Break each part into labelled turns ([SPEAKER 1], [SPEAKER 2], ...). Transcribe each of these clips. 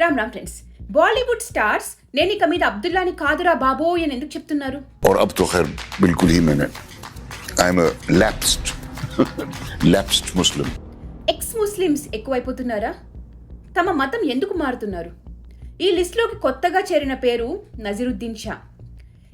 [SPEAKER 1] Ram Ram friends Bollywood stars నేను ఇక మీద అబ్దుల్లాని కాదురా బాబోయ్ అని ఎందుకు చెప్తున్నారు
[SPEAKER 2] और अब तो खैर बिल्कुल ही मैंने I am lapsed lapsed Muslim
[SPEAKER 1] ex Muslims ఎక్కువైపోతున్నారా తమ మతం ఎందుకు మారుతున్నారు ఈ లిస్టులోకి కొత్తగా చేరిన పేరు నజీరుద్దీన్ షా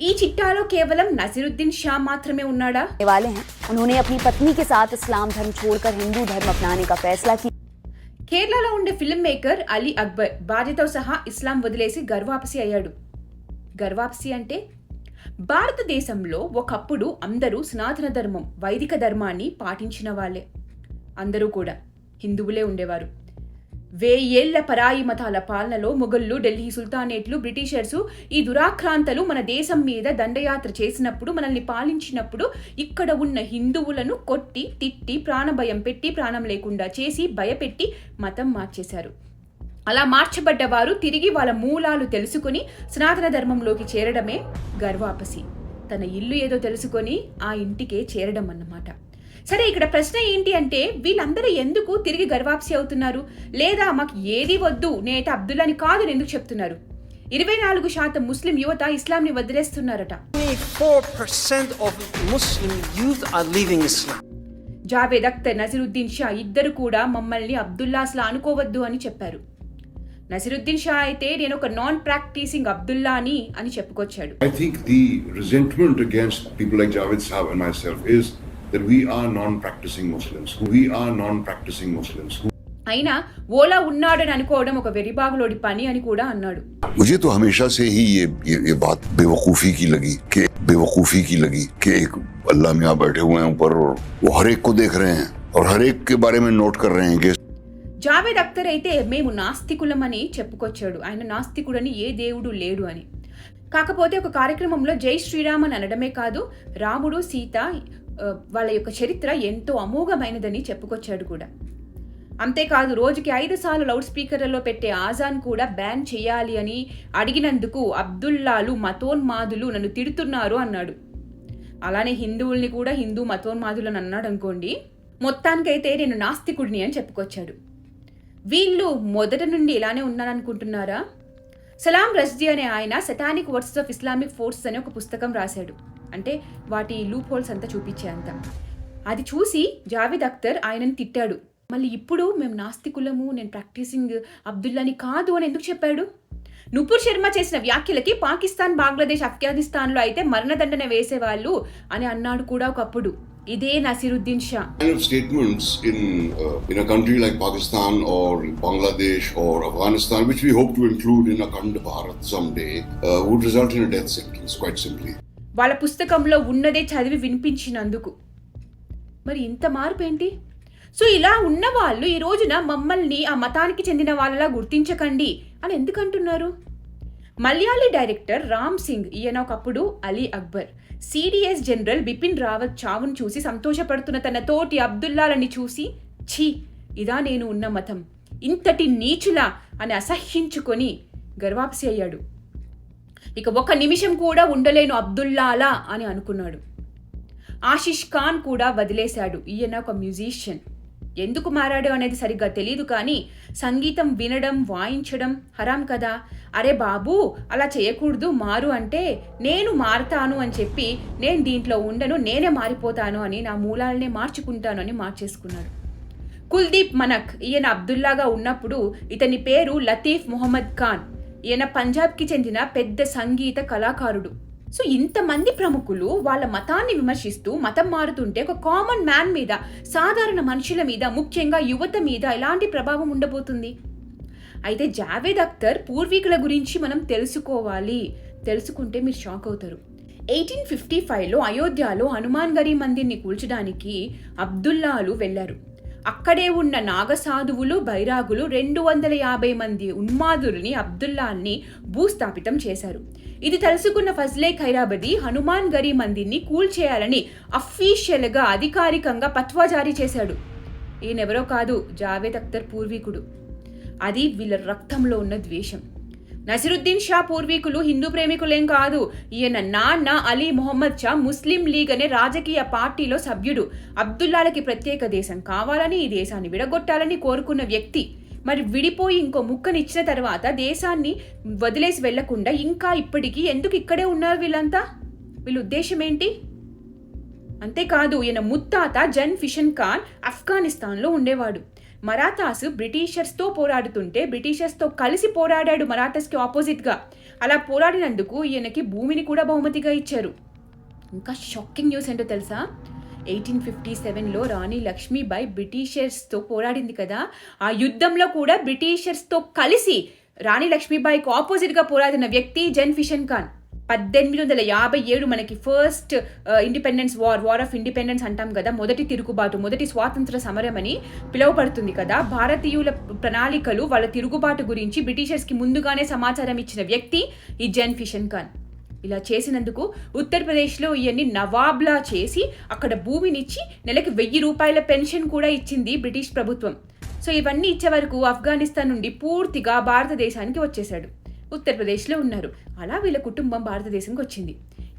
[SPEAKER 1] ఈ చిట్టాలో కేవలం నజీరుద్దీన్ షా మాత్రమే ఉన్నాడా
[SPEAKER 3] करने वाले हैं उन्होंने अपनी पत्नी के साथ इस्लाम धर्म छोड़कर हिंदू धर्म अपनाने का फैसला किया
[SPEAKER 1] కేరళలో ఉండే ఫిల్మ్ మేకర్ అలీ అక్బర్ భార్యతో సహా ఇస్లాం వదిలేసి గర్వాపసి అయ్యాడు. గర్వాపసి అంటే? భారతదేశంలో ఒకప్పుడు అందరూ సనాతన ధర్మం వైదిక ధర్మాన్ని పాటించిన వాళ్ళే. అందరూ కూడా హిందువులే ఉండేవారు. వేయేళ్ళ పరాయి మతాల పాలనలో మొఘళ్ళు ఢిల్లీ సుల్తానేట్లు బ్రిటిషర్సు ఈ దురాక్రాంతలు మన దేశం మీద దండయాత్ర చేసినప్పుడు మనల్ని పాలించినప్పుడు ఇక్కడ ఉన్న హిందువులను కొట్టి తిట్టి ప్రాణభయం పెట్టి ప్రాణం లేకుండా చేసి భయపెట్టి మతం మార్చేశారు. అలా మార్చబడ్డ వారు తిరిగి వాళ్ళ మూలాలు తెలుసుకుని సనాతన ధర్మంలోకి చేరడమే గర్వాపసి. తన ఇల్లు ఏదో తెలుసుకొని ఆ ఇంటికే చేరడం అన్నమాట సరే ఇక్కడ ప్రశ్న ఏంటి అంటే వీళ్ళందరూ ఎందుకు తిరిగి గర్వాప్సి అవుతున్నారు? లేదా మాకు ఏది వద్దు నేట అబ్దుల్లాని కాదు అని ఎందుకు చెప్తున్నారు? ఇరవై నాలుగు శాతం ముస్లిం యువత ఇస్లాంని వదిలేస్తున్నారట.
[SPEAKER 4] 24% of Muslim youth are leaving Islam.
[SPEAKER 1] Javed Akhtar Nasiruddin Shah ఇద్దరు కూడా మమ్మల్ని అబ్దుల్లా అసలు అనుకోవద్దు అని చెప్పారు. నసిరుద్దీన్ షా అయితే నేను ఒక నాన్ ప్రాక్టీసింగ్ అబ్దుల్లాని అని చెప్పుకొచ్చాడు.
[SPEAKER 5] I think the resentment against people like Javed Saab and myself is that we are non-practicing Muslims. We are non-practicing Muslims.
[SPEAKER 1] అయినా ఓలా ఉన్నాడని అనుకోవడం ఒక వెరిబాగులోడి పని అని కూడా అన్నాడు
[SPEAKER 2] मुझे तो हमेशा से ही ये ये, ये बात बेवकूफ़ी की लगी कि बेवकूफ़ी की लगी कि एक अल्लाह मियाँ बैठे हुए हैं ऊपर और वो हर एक को देख रहे हैं और हर एक के बारे में नोट कर रहे हैं कि
[SPEAKER 1] జావేద్ అఖ్తర్ అయితే మేము నాస్తికులమని చెప్పుకొచ్చాడు ఆయన నాస్తికుడని ఏ దేవుడు లేడు అని కాకపోతే ఒక కార్యక్రమంలో జై శ్రీరామ్ అని అనడమే కాదు రాముడు సీత ఆ, వాళ్ళ యొక్క చరిత్ర ఎంతో అమోఘమైనదని చెప్పుకొచ్చాడు కూడా. అంతేకాదు రోజుకి ఐదు సార్లు లౌడ్ స్పీకర్లలో పెట్టే ఆజాన్ కూడా బ్యాన్ చేయాలి అని అడిగినందుకు అబ్దుల్లాలు మతోన్మాదులు నన్ను తిడుతున్నారు అన్నాడు. అలానే హిందువుల్ని కూడా హిందూ మతోన్మాదులు అని అన్నాడు అనుకోండి మొత్తానికైతే నేను నాస్తికుడిని అని చెప్పుకొచ్చాడు. వీళ్ళు మొదట నుండి ఇలానే ఉన్నారనుకుంటున్నారా? సలాం రజ్దీ అనే ఆయన satanic words of Islamic force అనే ఒక పుస్తకం రాశాడు. అంటే వాటి లూప్ హోల్స్ అంతా చూపించే అంత. అది చూసి జావేద్ అఖ్తర్ ఆయనను తిట్టాడు. మళ్ళీ ఇప్పుడు మేము నాస్తికులము నేను ప్రాక్టీసింగ్ అబ్దుల్లాని కాదు అని ఎందుకు చెప్పాడు? నుపుర్ శర్మ చేసిన వ్యాఖ్యలకి పాకిస్తాన్ బంగ్లాదేశ్ అఫ్ఘనిస్తాన్లో అయితే మరణదండన వేసేవాళ్ళు అని అన్నాడు కూడా ఒకప్పుడు. ఇదే
[SPEAKER 5] Nasiruddin statements in country like Pakistan or or Afghanistan Bharat some day
[SPEAKER 1] వాళ్ళ పుస్తకంలో ఉన్నదే చదివి వినిపించినందుకు. మరి ఇంత మార్పు ఏంటి సో ఇలా ఉన్న వాళ్ళు ఈ రోజున మమ్మల్ని ఆ మతానికి చెందిన వాళ్ళలా గుర్తించకండి అని ఎందుకంటున్నారు? మలయాళీ డైరెక్టర్ రామ్ సింగ్ ఈయన ఒకప్పుడు అలీ అక్బర్ సిడిఎస్ జనరల్ బిపిన్ రావత్ చావును చూసి సంతోషపడుతున్న తన తోటి అబ్దుల్లాలని చూసి ఛీ ఇదా నేను ఉన్న మతం. ఇంతటి నీచులా అని అసహ్యించుకొని గర్వాప్సి అయ్యాడు. ఇక ఒక్క నిమిషం కూడా ఉండలేను అబ్దుల్లాలా అని అనుకున్నాడు. ఆశిష్ ఖాన్ కూడా వదిలేశాడు. ఈయన ఒక మ్యూజిషియన్ ఎందుకు మారాడు అనేది సరిగ్గా తెలియదు కానీ సంగీతం వినడం వాయించడం హరాం కదా. అరే బాబు అలా చేయకూడదు. మారు అంటే నేను మారుతాను అని చెప్పి నేను దీంట్లో ఉండను నేనే మారిపోతాను అని నా మూలాలనే మార్చుకుంటాను అని మార్చేసుకున్నాడు. కుల్దీప్ మనక్ ఈయన అబ్దుల్లాగా ఉన్నప్పుడు ఇతని పేరు లతీఫ్ మొహమ్మద్ ఖాన్. ఈయన పంజాబ్కి చెందిన పెద్ద సంగీత కళాకారుడు. సో ఇంతమంది ప్రముఖులు వాళ్ళ మతాన్ని విమర్శిస్తూ మతం మారుతుంటే ఒక కామన్ మ్యాన్ మీద సాధారణ మనుషుల మీద ముఖ్యంగా యువత మీద ఎలాంటి ప్రభావం ఉండబోతుంది? అయితే జావేద్ అఖ్తర్ పూర్వీకుల గురించి మనం తెలుసుకోవాలి. తెలుసుకుంటే మీరు షాక్ అవుతారు. ఎయిటీన్ ఫిఫ్టీ ఫైవ్లో అయోధ్యలో హనుమాన్ గరీ మందిర్ని కూల్చడానికి అబ్దుల్లాలు వెళ్ళారు అక్కడే ఉన్న నాగసాధువులు బైరాగులు రెండు వందల యాభై మంది ఉన్మాదుల్ని అబ్దుల్లాన్ని భూస్థాపితం చేశారు. ఇది తెలుసుకున్న ఫజ్లే ఖైరాబది హనుమాన్ గరి మందిర్ని కూల్చేయాలని అఫీషియల్గా అధికారికంగా పత్వా జారీ చేశాడు. ఈయనెవరో కాదు జావేద్ అఖ్తర్ పూర్వీకుడు. అది వీళ్ళ రక్తంలో ఉన్న ద్వేషం. నసిరుద్దీన్ షా పూర్వీకులు హిందూ ప్రేమికులేం కాదు. ఈయన నాన్న అలీ మొహమ్మద్ షా ముస్లిం లీగ్ అనే రాజకీయ పార్టీలో సభ్యుడు. అబ్దుల్లాలకి ప్రత్యేక దేశం కావాలని ఈ దేశాన్ని విడగొట్టాలని కోరుకున్న వ్యక్తి. మరి విడిపోయి ఇంకో ముక్కనిచ్చిన తర్వాత దేశాన్ని వదిలేసి వెళ్ళకుండా ఇంకా ఇప్పటికీ ఎందుకు ఇక్కడే ఉన్నారు వీళ్ళంతా? వీళ్ళ ఉద్దేశం ఏంటి? అంతేకాదు ఈయన ముత్తాత జన్ ఫిషన్ ఖాన్ ఆఫ్ఘనిస్తాన్లో ఉండేవాడు. మరాఠాస్ బ్రిటిషర్స్తో పోరాడుతుంటే బ్రిటిషర్స్తో కలిసి పోరాడాడు మరాఠాస్కి ఆపోజిట్గా అలా పోరాడినందుకు ఈయనకి భూమిని కూడా బహుమతిగా ఇచ్చారు. ఇంకా షాకింగ్ న్యూస్ ఏంటో తెలుసా? ఎయిటీన్ ఫిఫ్టీ సెవెన్లో రాణి లక్ష్మీబాయి బ్రిటిషర్స్తో పోరాడింది కదా. ఆ యుద్ధంలో కూడా బ్రిటిషర్స్తో కలిసి రాణి లక్ష్మీబాయికి ఆపోజిట్గా పోరాడిన వ్యక్తి జన్ ఫిషన్ ఖాన్. పద్దెనిమిది వందల యాభై ఏడు మనకి first independence war war of independence అంటాం కదా మొదటి తిరుగుబాటు మొదటి స్వాతంత్ర సమరం అని పిలువబడుతుంది కదా. భారతీయుల ప్రణాళికలు వాళ్ళ తిరుగుబాటు గురించి బ్రిటిషర్స్కి ముందుగానే సమాచారం ఇచ్చిన వ్యక్తి ఈ జన్ ఫిషన్ ఖాన్. ఇలా చేసినందుకు ఉత్తరప్రదేశ్లో ఇవన్నీ నవాబ్లా చేసి అక్కడ భూమినిచ్చి నెలకి వెయ్యి రూపాయల పెన్షన్ కూడా ఇచ్చింది బ్రిటిష్ ప్రభుత్వం. సో ఇవన్నీ ఇచ్చే వరకు ఆఫ్ఘనిస్తాన్ నుండి పూర్తిగా భారతదేశానికి వచ్చేశాడు. ఉత్తరప్రదేశ్లో ఉన్నారు. అలా వీళ్ళ కుటుంబం భారతదేశంకి వచ్చింది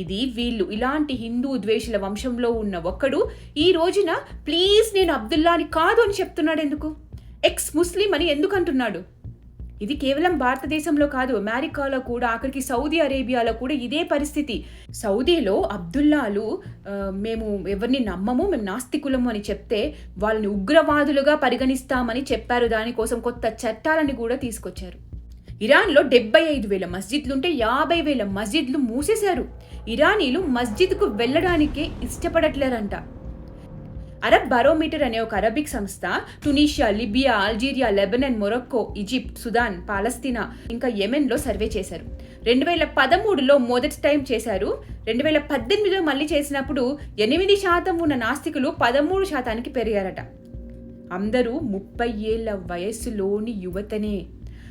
[SPEAKER 1] ఇది వీళ్ళు ఇలాంటి హిందూ ద్వేషుల వంశంలో ఉన్న ఒక్కడు ఈ రోజున ప్లీజ్ నేను అబ్దుల్లాని కాదు అని చెప్తున్నాడు ఎందుకు ఎక్స్ ముస్లిం అని ఎందుకు అంటున్నాడు ఇది కేవలం భారతదేశంలో కాదు అమెరికాలో కూడా ఆఖరికి సౌదీ అరేబియాలో కూడా ఇదే పరిస్థితి. సౌదీలో అబ్దుల్లాలు మేము ఎవరిని నమ్మము మేము నాస్తికులము అని చెప్తే వాళ్ళని ఉగ్రవాదులుగా పరిగణిస్తామని చెప్పారు. దానికోసం కొత్త చట్టాలని కూడా తీసుకొచ్చారు. ఇరాన్లో డెబ్బై ఐదు వేల మస్జిద్లుంటే యాభై వేల మస్జిద్లు మూసేశారు. ఇరానీలు మస్జిద్కు వెళ్ళడానికే ఇష్టపడట్లేరంట. అరబ్ బారోమీటర్ అనే ఒక అరబిక్ సంస్థ Tunisia Libya Algeria Lebanon Morocco Egypt Sudan Palestine ఇంకా యెమెన్లో సర్వే చేశారు. రెండు వేల పదమూడులో మొదటి టైం చేశారు. రెండు వేల పద్దెనిమిదిలో మళ్ళీ చేసినప్పుడు ఎనిమిది శాతం ఉన్న నాస్తికులు పదమూడు శాతానికి పెరిగారట. అందరూ ముప్పై ఏళ్ళ వయస్సులోని యువతనే.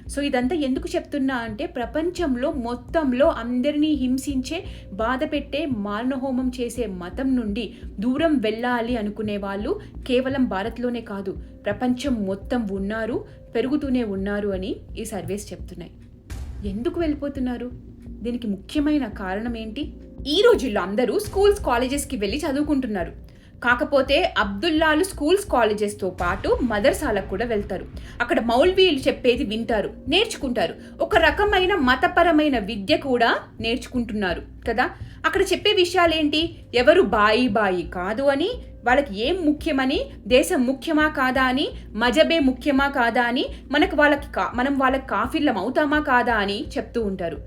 [SPEAKER 1] సో ఇదంతా ఎందుకు చెప్తున్నా అంటే ప్రపంచంలో మొత్తంలో అందరినీ హింసించే బాధ పెట్టే మారణహోమం చేసే మతం నుండి దూరం వెళ్ళాలి అనుకునే వాళ్ళు కేవలం భారత్లోనే కాదు ప్రపంచం మొత్తం ఉన్నారు పెరుగుతూనే ఉన్నారు అని ఈ సర్వేస్ చెప్తున్నాయి. ఎందుకు వెళ్ళిపోతున్నారు? దీనికి ముఖ్యమైన కారణం ఏంటి? ఈ రోజుల్లో అందరూ స్కూల్స్ కాలేజెస్కి వెళ్ళి చదువుకుంటున్నారు. కాకపోతే అబ్దుల్లాలు స్కూల్స్ కాలేజెస్తో పాటు మదర్సాలకు కూడా వెళ్తారు. అక్కడ మౌల్వీలు చెప్పేది వింటారు నేర్చుకుంటారు. ఒక రకమైన మతపరమైన విద్య కూడా నేర్చుకుంటున్నారు కదా? అక్కడ చెప్పే విషయాలేంటి? ఎవరు బాయి బాయి కాదు అని వాళ్ళకి ఏం ముఖ్యమని దేశం ముఖ్యమా కాదా అని మజబే ముఖ్యమా కాదా అని మనకు వాళ్ళకి కా మనం వాళ్ళకి కాఫీర్లం అవుతామా కాదా అని చెప్తూ ఉంటారు.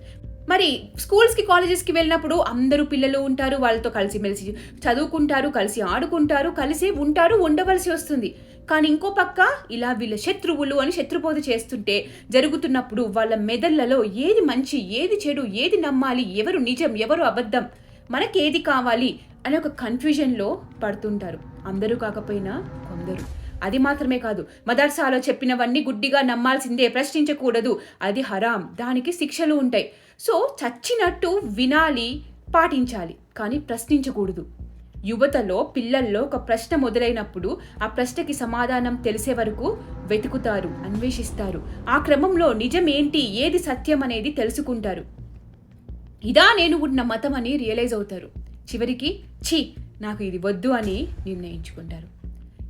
[SPEAKER 1] మరి స్కూల్స్కి కాలేజెస్కి వెళ్ళినప్పుడు అందరూ పిల్లలు ఉంటారు వాళ్ళతో కలిసి మెలిసి చదువుకుంటారు కలిసి ఆడుకుంటారు కలిసి ఉంటారు ఉండవలసి వస్తుంది. కానీ ఇంకో పక్క ఇలా వీళ్ళ శత్రువులు అని శత్రుబోధ చేస్తుంటే జరుగుతున్నప్పుడు వాళ్ళ మెదళ్ళలో ఏది మంచి ఏది చెడు ఏది నమ్మాలి ఎవరు నిజం ఎవరు అబద్ధం మనకేది కావాలి అనే ఒక కన్ఫ్యూజన్లో పడుతుంటారు. అందరూ కాకపోయినా కొందరు. అది మాత్రమే కాదు మదర్సాలో చెప్పినవన్నీ గుడ్డిగా నమ్మాల్సిందే ప్రశ్నించకూడదు. అది హరాం. దానికి శిక్షలు ఉంటాయి. సో చచ్చినట్టు వినాలి పాటించాలి కానీ ప్రశ్నించకూడదు. యువతలో పిల్లల్లో ఒక ప్రశ్న మొదలైనప్పుడు ఆ ప్రశ్నకి సమాధానం తెలిసే వరకు వెతుకుతారు అన్వేషిస్తారు. ఆ క్రమంలో నిజమేంటి ఏది సత్యం అనేది తెలుసుకుంటారు. ఇదా నేను ఉన్న మతం అని రియలైజ్ అవుతారు. చివరికి ఛీ నాకు ఇది వద్దు అని నిర్ణయించుకుంటారు.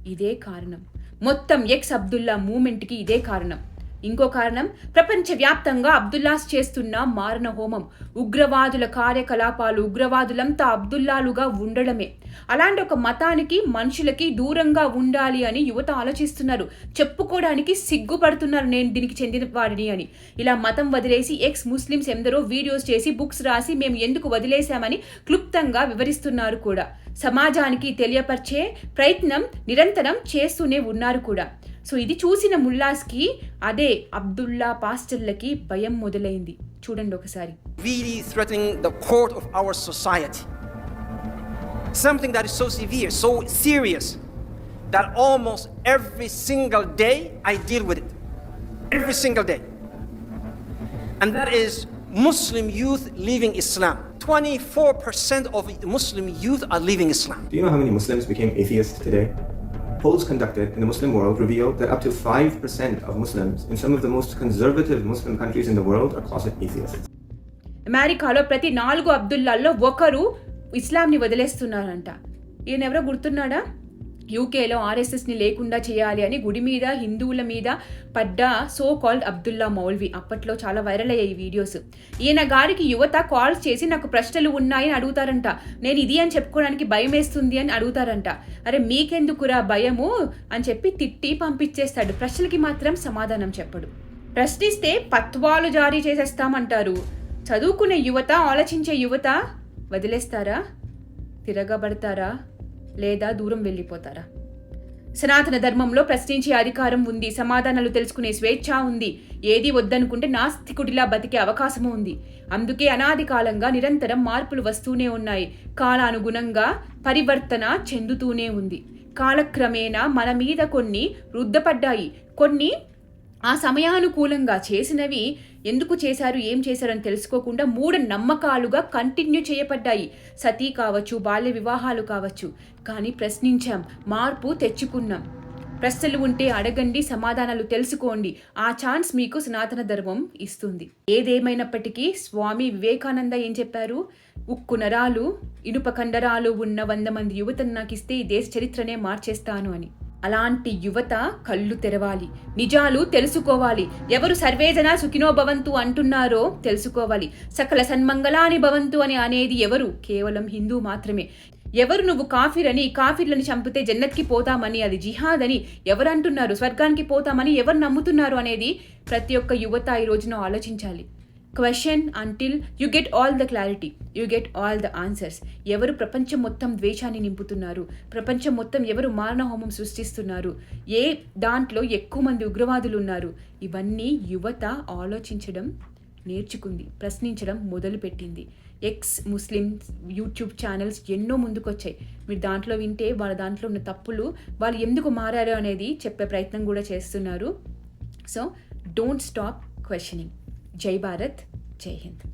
[SPEAKER 1] ఇదే కారణం. మొత్తం ఎక్స్ అబ్దుల్లా మూమెంట్కి ఇదే కారణం. ఇంకో కారణం ప్రపంచవ్యాప్తంగా అబ్దుల్లాస్ చేస్తున్న మారణ హోమం. ఉగ్రవాదుల కార్యకలాపాలు ఉగ్రవాదులంతా అబ్దుల్లాలుగా ఉండడమే. అలాంటి ఒక మతానికి మనుషులకి దూరంగా ఉండాలి అని యువత ఆలోచిస్తున్నారు. చెప్పుకోవడానికి సిగ్గుపడుతున్నారు నేను దీనికి చెందిన వాడిని అని. ఇలా మతం వదిలేసి ఎక్స్ ముస్లిమ్స్ ఎందరో వీడియోస్ చేసి బుక్స్ రాసి మేము ఎందుకు వదిలేశామని క్లుప్తంగా వివరిస్తున్నారు కూడా. సమాజానికి తెలియపరిచే ప్రయత్నం నిరంతరం చేస్తూనే ఉన్నారు కూడా. సో ఇది చూసిన ముల్లాస్కి అదే అబ్దుల్లా పాస్టర్లకి భయం మొదలైంది చూడండి ఒకసారి
[SPEAKER 4] really threatening the core of our society. Something that is so severe, so serious, that almost every single day I deal with it. Every single day. And that is Muslim youth leaving Islam. 24% of Muslim youth are leaving Islam.
[SPEAKER 6] Do you know how many Muslims became atheists today? Polls conducted in the Muslim world reveal that up to 5% of Muslims in some of the most conservative Muslim countries in the world are closet atheists.
[SPEAKER 1] అమెరికాలో ప్రతి నాలుగు అబ్దుల్లాల్లో ఒకరు ఇస్లాంని వదిలేస్తున్నారంట ఈయన ఎవరో గుర్తున్నాడా యూకేలో ఆర్ఎస్ఎస్ని లేకుండా చేయాలి అని గుడి మీద హిందువుల మీద పడ్డ సో కాల్డ్ అబ్దుల్లా మౌల్వి. అప్పట్లో చాలా వైరల్ అయ్యాయి ఈ వీడియోస్. ఈయన గారికి యువత కాల్స్ చేసి నాకు ప్రశ్నలు ఉన్నాయని అడుగుతారంట. నేను ఇది అని చెప్పుకోవడానికి భయం వేస్తుంది అని అడుగుతారంట. అరే మీకెందుకురా భయము? అని చెప్పి తిట్టి పంపించేస్తాడు. ప్రశ్నలకి మాత్రం సమాధానం చెప్పడు. ప్రశ్నిస్తే పత్వాలు జారీ చేసేస్తామంటారు. చదువుకునే యువత ఆలోచించే యువత వదిలేస్తారా? తిరగబడతారా? లేదా దూరం వెళ్ళిపోతారా? సనాతన ధర్మంలో ప్రశ్నించే అధికారం ఉంది సమాధానాలు తెలుసుకునే స్వేచ్ఛ ఉంది. ఏది వద్దనుకుంటే నాస్తికుడిలా బతికే అవకాశము ఉంది. అందుకే అనాది కాలంగా నిరంతరం మార్పులు వస్తూనే ఉన్నాయి. కాలానుగుణంగా పరివర్తన చెందుతూనే ఉంది. కాలక్రమేణా మన మీద కొన్ని రుద్దపడ్డాయి కొన్ని ఆ సమయానుకూలంగా చేసినవి ఎందుకు చేశారు ఏం చేశారని తెలుసుకోకుండా మూఢ నమ్మకాలుగా కంటిన్యూ చేయబడ్డాయి. సతీ కావచ్చు బాల్య వివాహాలు కావచ్చు. కానీ ప్రశ్నించాం మార్పు తెచ్చుకున్నాం. ప్రశ్నలు ఉంటే అడగండి సమాధానాలు తెలుసుకోండి. ఆ ఛాన్స్ మీకు సనాతన ధర్మం ఇస్తుంది. ఏదేమైనప్పటికీ స్వామి వివేకానంద ఏం చెప్పారు? ఉక్కు నరాలు ఇనుప కండరాలు ఉన్న వంద మంది యువతను నాకు ఇస్తే ఈ దేశ చరిత్రనే మార్చేస్తాను అని. అలాంటి యువత కళ్ళు తెరవాలి. నిజాలు తెలుసుకోవాలి. ఎవరు సర్వేజన సుఖినో భవంతు అంటున్నారో తెలుసుకోవాలి. సకల సన్మంగళాని భవంతు అని అనేది ఎవరు? కేవలం హిందూ మాత్రమే. ఎవరు నువ్వు కాఫీరని కాఫీర్లని చంపితే జన్నత్కి పోతామని అది జిహాద్ అని ఎవరు అంటున్నారు స్వర్గానికి పోతామని ఎవరు నమ్ముతున్నారు అనేది ప్రతి ఒక్క యువత ఈ రోజున ఆలోచించాలి. Question until you get all the clarity you get all the answers ఎవరు ప్రపంచం మొత్తం ద్వేషాన్ని నింపుతున్నారు? ప్రపంచం మొత్తం ఎవరు మారణహోమం సృష్టిస్తున్నారు? ఏ దాంట్లో ఎక్కువ మంది ఉగ్రవాదులు ఉన్నారు ఇవన్నీ యువత ఆలోచించడం నేర్చుకుంది ప్రశ్నించడం మొదలుపెట్టింది. ఎక్స్ ముస్లిం యూట్యూబ్ ఛానల్స్ ఎన్నో ముందుకొచ్చాయి. మీరు దాంట్లో వింటే వాళ్ళ దాంట్లో ఉన్న తప్పులు వాళ్ళు ఎందుకు మారారు అనేది చెప్పే ప్రయత్నం కూడా చేస్తున్నారు. సో డోంట్ స్టాప్ క్వశ్చనింగ్ జై భారత్ జై హింద్